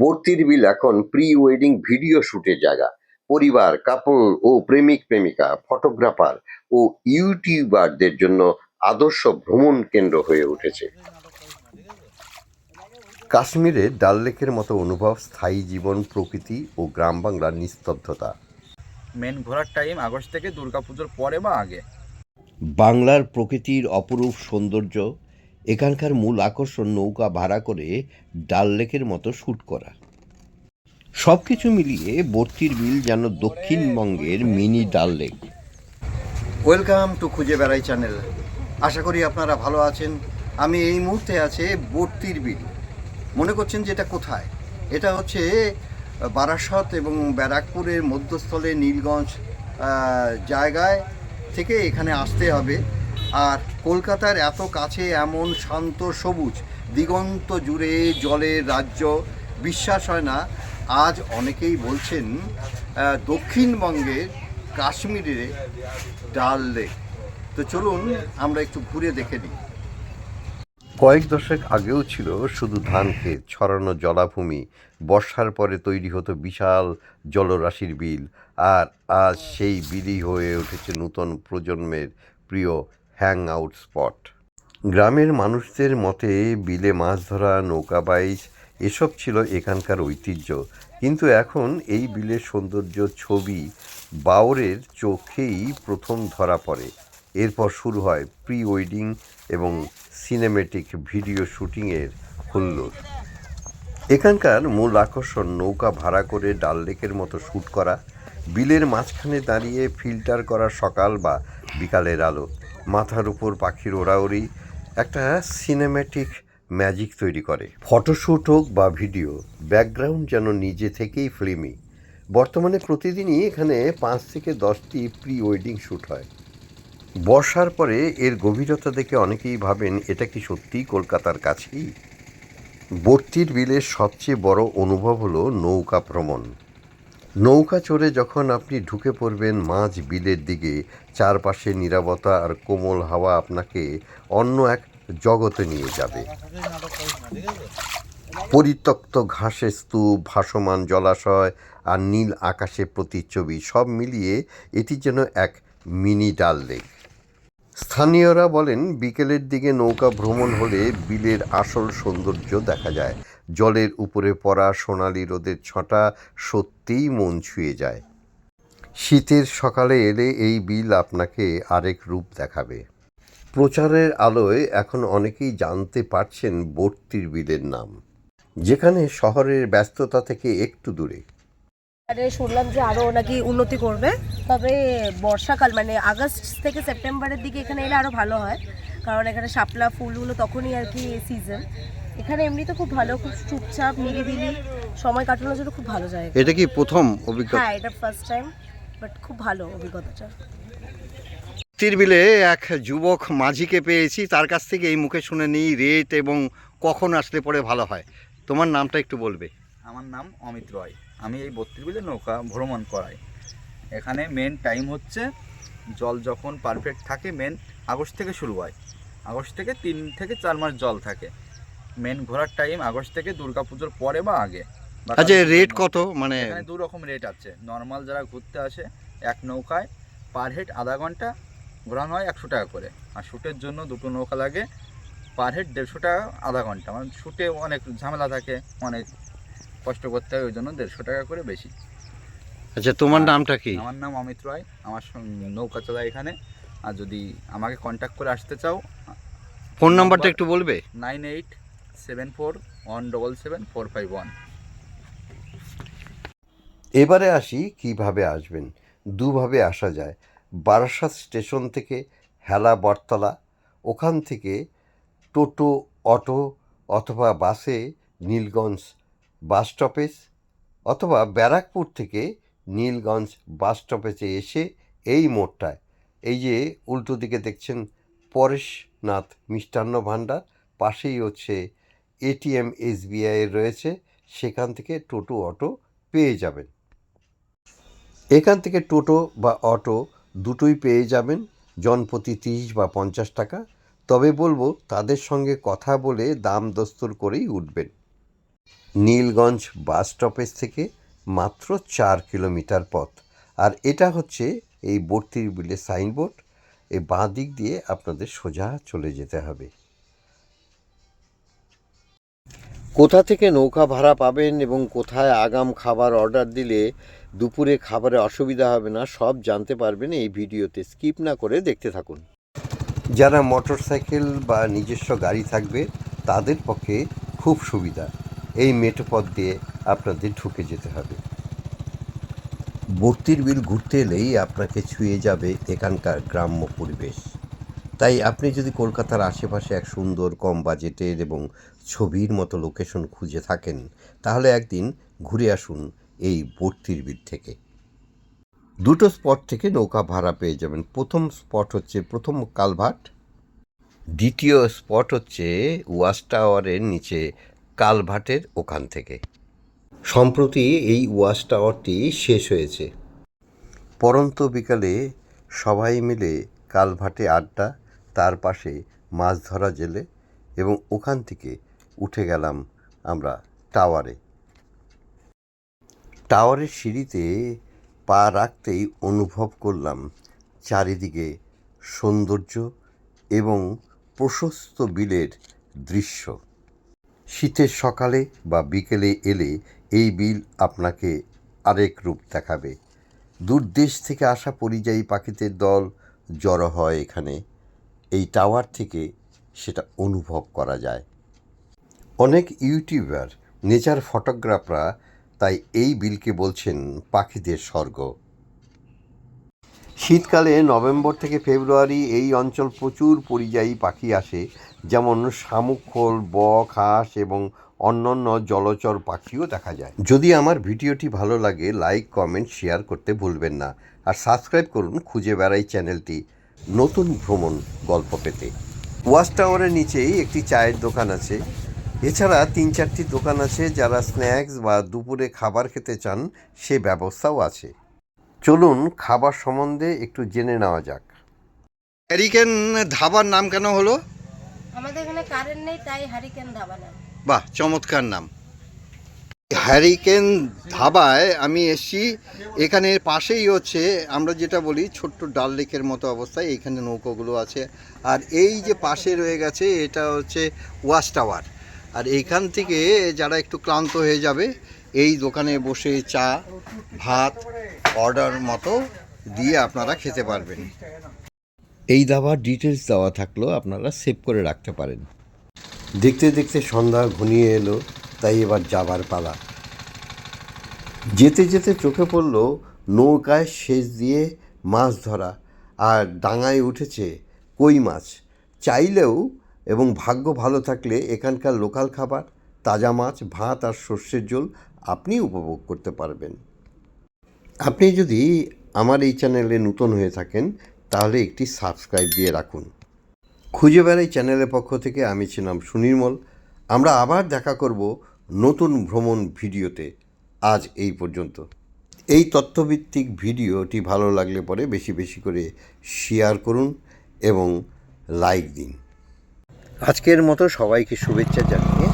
বর্তির বিল এখন pre wedding video শুটের জায়গা। পরিবার কাপল ও প্রেমিক প্রেমিকা ফটোগ্রাফার ও ইউটিউবারদের জন্য আদর্শ ভ্রমণ কেন্দ্র হয়ে উঠেছে। কাশ্মীরে ডাল লেকের মতো অনুভব স্থায়ী জীবন প্রকৃতি ও গ্রাম বাংলার নিস্তব্ধতা। মেন ঘোরার টাইম আগস্ট থেকে দুর্গাপুজোর পরে বা আগে? বাংলার প্রকৃতির অপরূপ সৌন্দর্য এখানকার মূল আকর্ষণ নৌকা ভাড়া করে ডাল লেকের মতো শ্যুট করা। সব কিছু মিলিয়ে বর্তির বিল যেন দক্ষিণবঙ্গের মিনি ডাল লেক। ওয়েলকাম টু খুঁজে বেড়াই চ্যানেল। আশা করি আপনারা ভালো আছেন। আমি এই মুহূর্তে আছে বর্তির বিল। মনে করছেন যে এটা কোথায়? এটা হচ্ছে বারাসত এবং ব্যারাকপুরের মধ্যস্থলে নীলগঞ্জ জায়গায় থেকে এখানে আসতে হবে। আর কলকাতার এত কাছে এমন শান্ত সবুজ, দিগন্ত জুড়ে জলের রাজ্য, বিশ্বাস হয় না। আজ অনেকেই বলছেন দক্ষিণবঙ্গের কাশ্মীরে ডাল লেক। তো চলুন, আমরা একটু ঘুরে দেখে নিই। কয়েক দশক আগেও ছিল শুধু ধান ক্ষেত, ছড়ানো জলাভূমি, বর্ষার পরে তৈরি হতো বিশাল জলরাশির বিল, আর আজ সেই বিলই হয়ে উঠেছে নূতন প্রজন্মের প্রিয় হ্যাং আউট স্পট। গ্রামের মানুষদের মতে বিলে মাছ ধরা, নৌকা বাইচ, এসব ছিল এখানকার ঐতিহ্য। কিন্তু এখন এই বিলের সৌন্দর্য ছবি বাউরের চোখেই প্রথম ধরা পড়ে। এরপর শুরু হয় প্রি ওয়েডিং এবং সিনেমেটিক ভিডিও শুটিংয়ের হুল্লোড়। এখানকার মূল আকর্ষণ নৌকা ভাড়া করে ডাল লেকের মতো শ্যুট করা, বিলের মাঝখানে দাঁড়িয়ে ফিল্টার করা সকাল বা বিকালের আলো। মাথার উপর পাখির ওড়াউড়ি একটা সিনেম্যাটিক ম্যাজিক তৈরি করে। ফটোশ্যুট হোক বা ভিডিও ব্যাকগ্রাউন্ড যেন নিজে থেকেই ফিল্মি বর্তমানে প্রতিদিনই এখানে পাঁচ থেকে দশটি প্রি ওয়েডিং শ্যুট হয়। বর্ষার পরে এর গভীরতা দেখে অনেকেই ভাবেন, এটা কি সত্যিই কলকাতার কাছেই? বর্তির বিলের সবচেয়ে বড় অনুভব হলো নৌকা ভ্রমণ। নৌকা চড়ে যখন আপনি ঢুকে পড়বেন মাঝ বিলের দিকে, চারপাশে নিরাপত্তা আর কোমল হাওয়া আপনাকে অন্য এক জগতে নিয়ে যাবে। পরিত্যক্ত ঘাসের স্তূপ, ভাসমান জলাশয় আর নীল আকাশে প্রতিচ্ছবি সব মিলিয়ে এটি যেন এক মিনি ডাল লেক। স্থানীয়রা বলেন, বিকেলের দিকে নৌকা ভ্রমণ হলে বিলের আসল সৌন্দর্য দেখা যায়। জলের উপরে পড়া সোনালি রোদের ছটা সত্যিই মন ছুঁয়ে যায়। শীতের সকালে এলে এই বিল আপনাকে আরেক রূপ দেখাবে। প্রচারের আলোয় এখন অনেকেই জানতে পারছেন বর্তির বিলের নাম। যেখানে শহরের ব্যস্ততা থেকে একটু দূরে। আরে শুনলাম যে আরও নাকি উন্নতি করবে। তবে বর্ষাকাল মানে আগস্ট থেকে সেপ্টেম্বরের দিকে এখানে এলে আরও ভালো হয়। কারণ এখানে শাপলা ফুলগুলো তখনই আর কি সিজন এখানে এমনিতে খুব ভালো খুব চুপচাপ নিরিবিলি সময় কাটানোর জন্য খুব ভালো জায়গা। এটা কি প্রথম অভিজ্ঞতা? হ্যাঁ এটা ফার্স্ট টাইম বাট খুব ভালো অভিজ্ঞতাটা। বর্তির বিলে এক যুবক মাঝিকে পেয়েছি তার কাছ থেকে এই মুখে শুনে নিই রেট এবং কখন আসলে পরে ভালো হয়। তোমার নামটা একটু বলবে। আমার নাম অমিত রয়। আমি এই বত্রিশ বিলে নৌকা ভ্রমণ করাই। এখানে মেন টাইম হচ্ছে জল যখন পারফেক্ট থাকে মেন আগস্ট থেকে শুরু হয়। আগস্ট থেকে তিন থেকে চার মাস জল থাকে। মেন ঘোরার টাইম আগস্ট থেকে দুর্গাপুজোর পরে বা আগে। আচ্ছা রেট কত? মানে এখানে দু রকম রেট আছে। নর্মাল যারা ঘুরতে আসে এক নৌকায় পার হেড আধা ঘণ্টা ঘোরানো হয় একশো টাকা করে। আর শ্যুটের জন্য দুটো নৌকা লাগে পার হেড দেড়শো টাকা আধা ঘণ্টা। মানে শ্যুটে অনেক ঝামেলা থাকে অনেক কষ্ট করতে হয় ওই জন্য দেড়শো টাকা করে বেশি। আচ্ছা তোমার নামটা কি? আমার নাম অমিত রায়। আমার সঙ্গে নৌকা চালায় এখানে। আর যদি আমাকে কন্ট্যাক্ট করে আসতে চাও ফোন নাম্বারটা একটু বলবে? Nine eight seven four one double seven four five one এবারে আসি কীভাবে আসবেন? দুভাবে আসা যায়। বারাসাত স্টেশন থেকে হেলা বটতলা, ওখান থেকে টোটো, অটো অথবা বাসে নীলগঞ্জ বাস স্টপেজ অথবা ব্যারাকপুর থেকে নীলগঞ্জ বাস স্টপেজে এসে এই মোড়টায়। এই যে উল্টো দিকে দেখছেন পরেশনাথ মিষ্টান্ন ভাণ্ডার, পাশেই হচ্ছে এটিএম, এসবিআই রয়েছে, সেখান থেকে টোটো, অটো পেয়ে যাবেন। এখান থেকে টোটো বা অটো দুটোই পেয়ে যাবেন, জনপ্রতি তিরিশ বা পঞ্চাশ টাকা। তবে বলব, তাদের সঙ্গে কথা বলে দাম দস্তর করেই উঠবেন। নীলগঞ্জ বাস স্টপেজ থেকে মাত্র চার কিলোমিটার পথ। আর এটা হচ্ছে এই বর্তির বিলের সাইনবোর্ড। এই বাঁ দিক দিয়ে আপনাদের সোজা চলে যেতে হবে। কোথা থেকে নৌকা ভাড়া পাবেন এবং কোথায় আগাম খাবার অর্ডার দিলে দুপুরে খাবারে অসুবিধা হবে না সব জানতে পারবেন এই ভিডিওতে। স্কিপ না করে দেখতে থাকুন। যারা মোটর সাইকেল বা নিজস্ব গাড়ি থাকবে তাদের পক্ষে খুব সুবিধা। এই মেঠো পথ দিয়ে আপনাদের ঢুকে যেতে হবে। বর্তির বিল ঘুরতে এলেই আপনাকে ছুঁয়ে যাবে এখানকার গ্রাম্য পরিবেশ। তাই আপনি যদি কলকাতার আশেপাশে এক সুন্দর, কম বাজেটের এবং ছবির মতো লোকেশন খুঁজে থাকেন, তাহলে একদিন ঘুরে আসুন এই বর্তির বিল থেকে। দুটো স্পট থেকে নৌকা ভাড়া পেয়ে যাবেন। প্রথম স্পট হচ্ছে, প্রথম কালভার্ট। দ্বিতীয় স্পট হচ্ছে ওয়াচ টাওয়ারের নিচে কালভার্টের ওখান থেকে। সম্প্রতি এই ওয়াচ টাওয়ারটি শেষ হয়েছে। পরন্ত বিকালে সবাই মিলে কালভাটে আড্ডা তার পাশে মাছ ধরা জেলে এবং ওখান থেকে উঠে গেলাম আমরা টাওয়ারে। টাওয়ারের সিঁড়িতে পা রাখতেই অনুভব করলাম চারিদিকে সৌন্দর্য এবং প্রশস্ত বিলের দৃশ্য। শীতের সকালে বা বিকেলে এলে এই বিল আপনাকে আরেক রূপ দেখাবে। দূর দেশ থেকে আসা পরিযায়ী পাখিদের দল জড়ো হয় এখানে। এই টাওয়ার থেকে সেটা অনুভব করা যায়। অনেক ইউটিউবার নেচার ফটোগ্রাফরা তাই এই বিলকে বলছেন পাখিদের স্বর্গ। শীতকালে নভেম্বর থেকে ফেব্রুয়ারি এই অঞ্চল প্রচুর পরিযায়ী পাখি আসে, যেমন শামুকখোল, বক, হাঁস এবং অন্যান্য জলচর পাখিও দেখা যায়। যদি আমার ভিডিওটি ভালো লাগে লাইক কমেন্ট শেয়ার করতে ভুলবেন না। আর সাবস্ক্রাইব করুন খুঁজে বেড়াই চ্যানেলটি। নতুন ভ্রমণ গল্প পেতে। ওয়াচ টাওয়ারের নিচেই একটি চায়ের দোকান আছে। এছাড়া তিন চারটি দোকান আছে যারা স্ন্যাক্স বা দুপুরে খাবার খেতে চান সে ব্যবস্থাও আছে। চলুন খাবার সম্বন্ধে একটু জেনে নেওয়া যাক। হ্যারিকেন ধাবার নাম কেন হলো? আমাদের এখানে কারেন্ট নেই তাই হারিকেন ধাবা নাম। বাহ চমৎকার নাম। হ্যারিকেন ধাবায় আমি এসছি। এখানে পাশেই হচ্ছে, আমরা যেটা বলি, ছোট্ট ডাল লেকের মতো অবস্থায় এইখানে নৌকোগুলো আছে। আর এই যে পাশে রয়ে গেছে, এটা হচ্ছে ওয়াচ টাওয়ার। আর এইখান থেকে যারা একটু ক্লান্ত হয়ে যাবে, এই দোকানে বসে চা, ভাত, অর্ডার মতো দিয়ে আপনারা খেতে পারবেন। এই দাবার ডিটেলস দেওয়া থাকলেও আপনারা সেভ করে রাখতে পারেন। দেখতে দেখতে সন্ধ্যা ঘনিয়ে এলো। তাই এবার যাবার পালা। যেতে যেতে চোখে পড়ল নৌকায় সেচ দিয়ে মাছ ধরা, আর ডাঙায় উঠেছে কই মাছ। চাইলেও, এবং ভাগ্য ভালো থাকলে এখানকার লোকাল খাবার, তাজা মাছ, ভাত আর সর্ষের জল আপনি উপভোগ করতে পারবেন। আপনি যদি আমার এই চ্যানেলে নতুন হয়ে থাকেন, তাহলে একটি সাবস্ক্রাইব দিয়ে রাখুন। খুঁজে বেড়াই চ্যানেলের পক্ষ থেকে, আমি ছিলাম সুনির্মল। আমরা আবার দেখা করব নতুন ভ্রমণ ভিডিওতে আজ এই পর্যন্ত। এই তথ্যভিত্তিক ভিডিওটি ভালো লাগলে পরে বেশি বেশি করে শেয়ার করুন এবং লাইক দিন। আজকের মতো সবাইকে শুভেচ্ছা জানিয়ে